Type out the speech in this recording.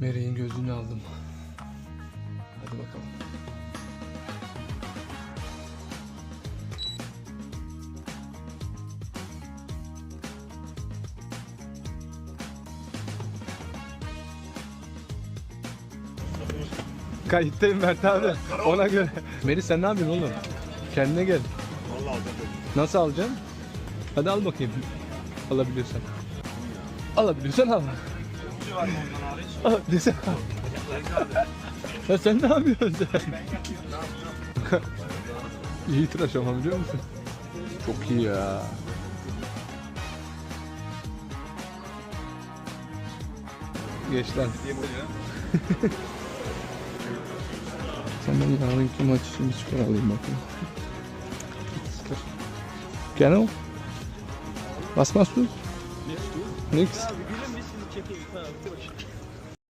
Mary'in gözünü aldım. Hadi bakalım. Kayıttayım Mert abi. Ona göre. Meri sen ne yapıyorsun oğlum? Kendine gel. Nasıl alacaksın? Hadi al bakayım. Alabiliyorsan. Alabiliyorsan al. Bir var ondan hariç? Al desen al. Ya sen ne yapıyorsun sen? iyi tıraş ama biliyor musun? Çok iyi ya. Geç lan. Senden yarınki maç için bir skor alayım bakayım. Genau. Was machst du? 先做一份过去。